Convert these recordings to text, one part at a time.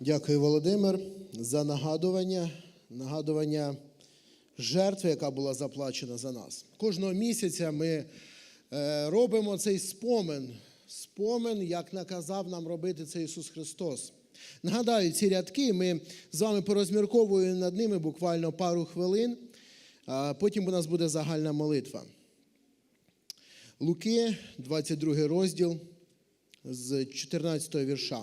Дякую, Володимир, за нагадування, нагадування жертви, яка була заплачена за нас. Кожного місяця ми е, робимо цей спомин, спомин, як наказав нам робити це Ісус Христос. Нагадаю, ці рядки ми з вами порозмірковуємо над ними буквально пару хвилин, а потім у нас буде загальна молитва. Луки, 22 розділ з 14 вірша.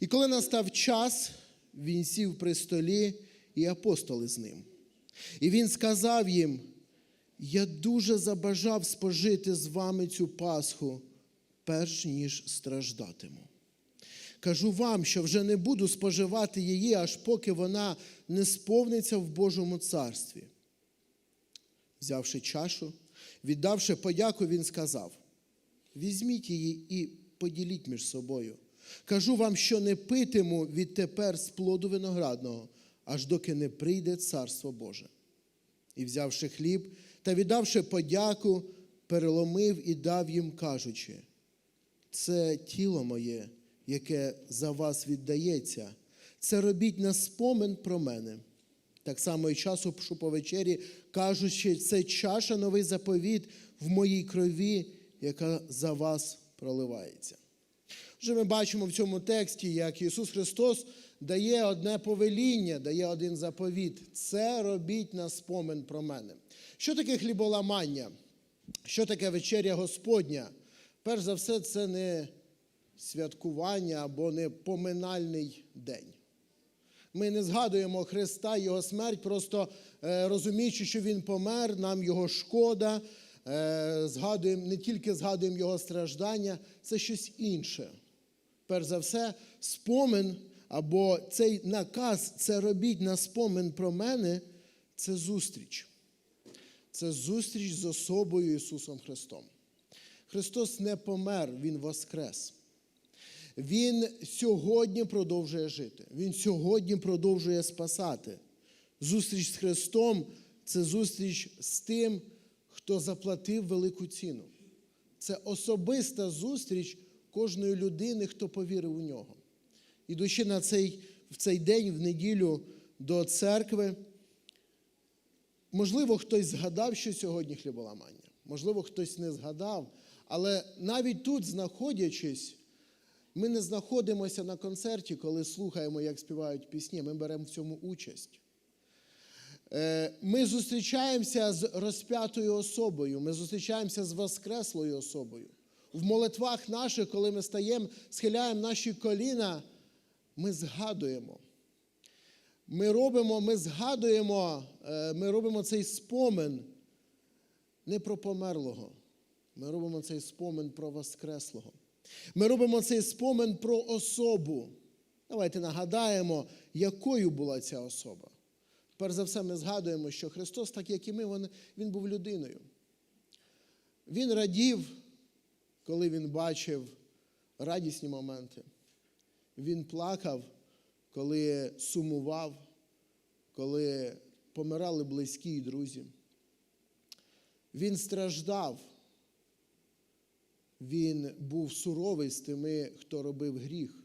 І коли настав час, він сів при столі, і апостоли з ним. І він сказав їм: Я дуже забажав спожити з вами цю Пасху, перш ніж страждатиму. Кажу вам, що вже не буду споживати її, аж поки вона не сповниться в Божому царстві. Взявши чашу, віддавши подяку, він сказав: Візьміть її і поділіть між собою. Кажу вам, що не питиму відтепер з плоду виноградного, аж доки не прийде Царство Боже. І взявши хліб та віддавши подяку, переломив і дав їм, кажучи: це тіло моє, яке за вас віддається, це робіть на спомин про мене. Так само і часу що по вечері, кажучи, це чаша новий заповіт в моїй крові, яка за вас проливається. Вже ми бачимо в цьому тексті, як Ісус Христос дає одне повеління, дає один заповіт. Це робіть на спомин про мене. Що таке хліболамання? Що таке вечеря Господня? Перш за все, це не святкування або не поминальний день. Ми не згадуємо Христа, Його смерть, просто е, розуміючи, що Він помер, нам Його шкода, згадуємо, не тільки згадуємо Його страждання, це щось інше. Перш за все, спомин або цей наказ, це робіть на спомин про мене, це зустріч. Це зустріч з особою Ісусом Христом. Христос не помер, Він воскрес. Він сьогодні продовжує жити. Він сьогодні продовжує спасати. Зустріч з Христом це зустріч з тим, хто заплатив велику ціну. Це особиста зустріч кожної людини, хто повірив у нього. Ідучи на цей, в цей день, в неділю до церкви, можливо, хтось згадав, що сьогодні хліболамання. Можливо, хтось не згадав, але навіть тут, знаходячись, ми не знаходимося на концерті, коли слухаємо, як співають пісні, ми беремо в цьому участь. Е, Ми зустрічаємося з розп'ятою особою, ми зустрічаємося з воскреслою особою. В молитвах наших, коли ми стаємо, схиляємо наші коліна, ми згадуємо. Ми робимо, ми згадуємо, е, ми робимо цей спомин не про померлого. Ми робимо цей спомин про Воскреслого. Ми робимо цей спомин про особу. Давайте нагадаємо, якою була ця особа. Перш за все, ми згадуємо, що Христос, так як і ми, Він був людиною. Він радів, коли він бачив радісні моменти. Він плакав, коли сумував, коли помирали близькі і друзі. Він страждав. Він був суровий з тими, хто робив гріх.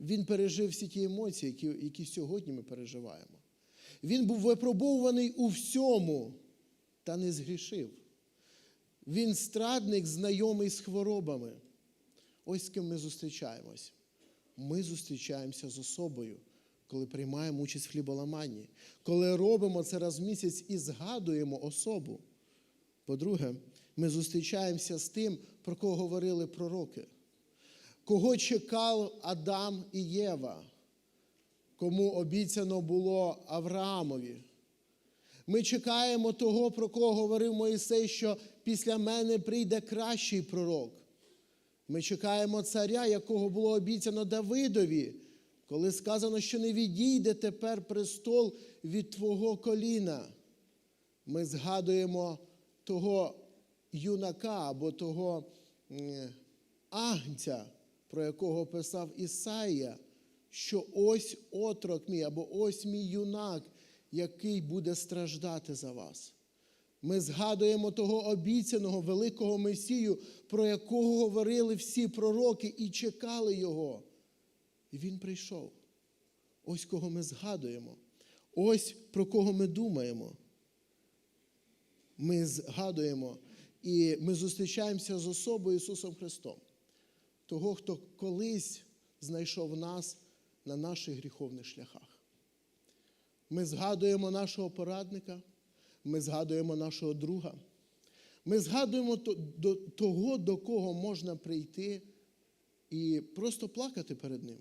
Він пережив всі ті емоції, які, які сьогодні ми переживаємо. Він був випробовуваний у всьому та не згрішив. Він страдник, знайомий з хворобами. Ось з ким ми зустрічаємось. Ми зустрічаємося з особою, коли приймаємо участь в хліболаманні, коли робимо це раз в місяць і згадуємо особу. По-друге, ми зустрічаємося з тим, про кого говорили пророки, кого чекав Адам і Єва, кому обіцяно було Авраамові. Ми чекаємо того, про кого говорив Моїсей, що після мене прийде кращий пророк. Ми чекаємо царя, якого було обіцяно Давидові, коли сказано, що не відійде тепер престол від Твого коліна. Ми згадуємо того юнака або того агнця, про якого писав Ісаїя, що ось отрок мій, або ось мій юнак, який буде страждати за вас. Ми згадуємо того обіцяного великого Месію, про якого говорили всі пророки і чекали Його. І Він прийшов. Ось кого ми згадуємо. Ось про кого ми думаємо. Ми згадуємо і ми зустрічаємося з особою Ісусом Христом, того, хто колись знайшов нас на наших гріховних шляхах. Ми згадуємо нашого порадника, ми згадуємо нашого друга. Ми згадуємо того, до кого можна прийти і просто плакати перед ним.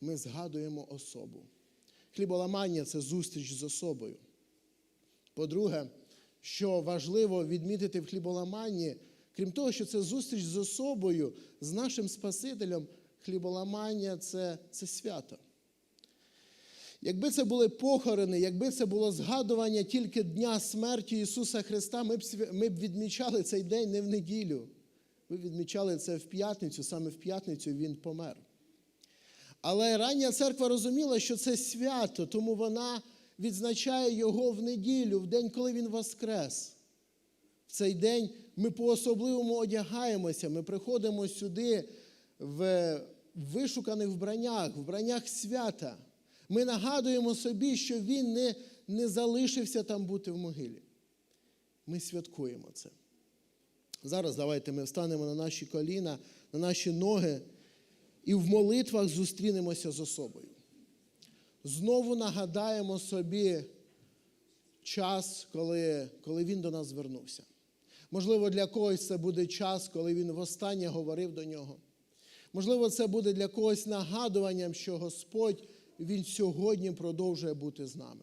Ми згадуємо особу. Хліболамання це зустріч з особою. По-друге, що важливо відмітити в хліболаманні, крім того, що це зустріч з особою, з нашим Спасителем, хліболамання це, це свято. Якби це були похорони, якби це було згадування тільки Дня смерті Ісуса Христа, ми б, ми б відмічали цей день не в неділю. Ми відмічали це в п'ятницю, саме в п'ятницю Він помер. Але рання церква розуміла, що це свято, тому вона відзначає його в неділю, в день, коли він воскрес. В цей день ми по-особливому одягаємося, ми приходимо сюди в вишуканих вбраннях, вбраннях свята. Ми нагадуємо собі, що він не, не залишився там бути в могилі. Ми святкуємо це. Зараз давайте ми встанемо на наші коліна, на наші ноги і в молитвах зустрінемося з особою. Знову нагадаємо собі час, коли, коли він до нас звернувся. Можливо, для когось це буде час, коли він востаннє говорив до нього. Можливо, це буде для когось нагадуванням, що Господь Він сьогодні продовжує бути з нами.